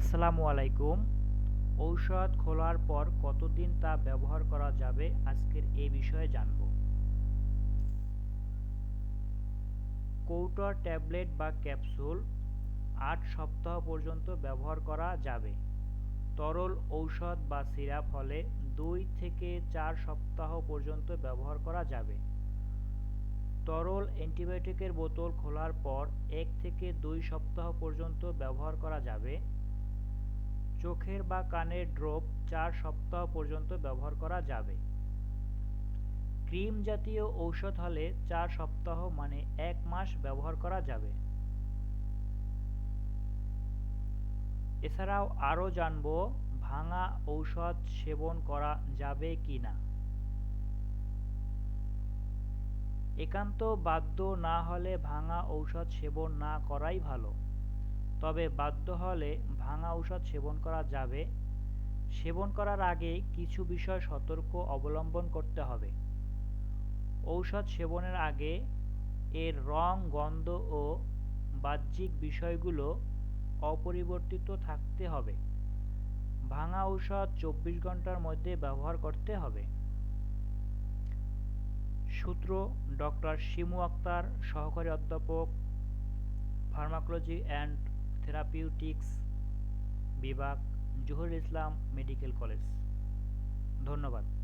আসসালামু আলাইকুম। ঔষধ খোলার পর কতদিন তা ব্যবহার করা যাবে আজকের এ বিষয়ে জানব। কৌটোর ট্যাবলেট বা ক্যাপসুল আট সপ্তাহ পর্যন্ত ব্যবহার করা যাবে। তরল ঔষধ বা সিরাপ হলে দুই থেকে চার সপ্তাহ পর্যন্ত ব্যবহার করা যাবে। তরল অ্যান্টিবায়োটিকের বোতল খোলার পর এক থেকে দুই সপ্তাহ পর্যন্ত ব্যবহার করা যাবে। চোখের বা কানের ড্রপ চার সপ্তাহ পর্যন্ত ব্যবহার করা যাবে। ক্রিম জাতীয় ঔষধ হলে চার সপ্তাহ মানে এক মাস ব্যবহার করা যাবে। এছাড়াও আরও জানব ভাঙা ঔষধ সেবন করা যাবে কি না। একান্ত বাধ্য না হলে ভাঙা ঔষধ সেবন না করাই ভালো। তবে বাধ্য হলে ভাঙা ঔষধ সেবন করা যাবে। সেবন করার আগে কিছু বিষয় সতর্ক অবলম্বন করতে হবে। ঔষধ সেবনের আগে এর রং, গন্ধ ও বাহ্যিক বিষয়গুলো অপরিবর্তিত থাকতে হবে। ভাঙা ঔষধ চব্বিশ ঘণ্টার মধ্যে ব্যবহার করতে হবে। সূত্র ডক্টর শিমু আক্তার, সহকারী অধ্যাপক ফার্মাকোলজি অ্যান্ড থেরাপিউটিক্স বিভাগ জহুর ইসলাম মেডিকেল কলেজ ধন্যবাদ।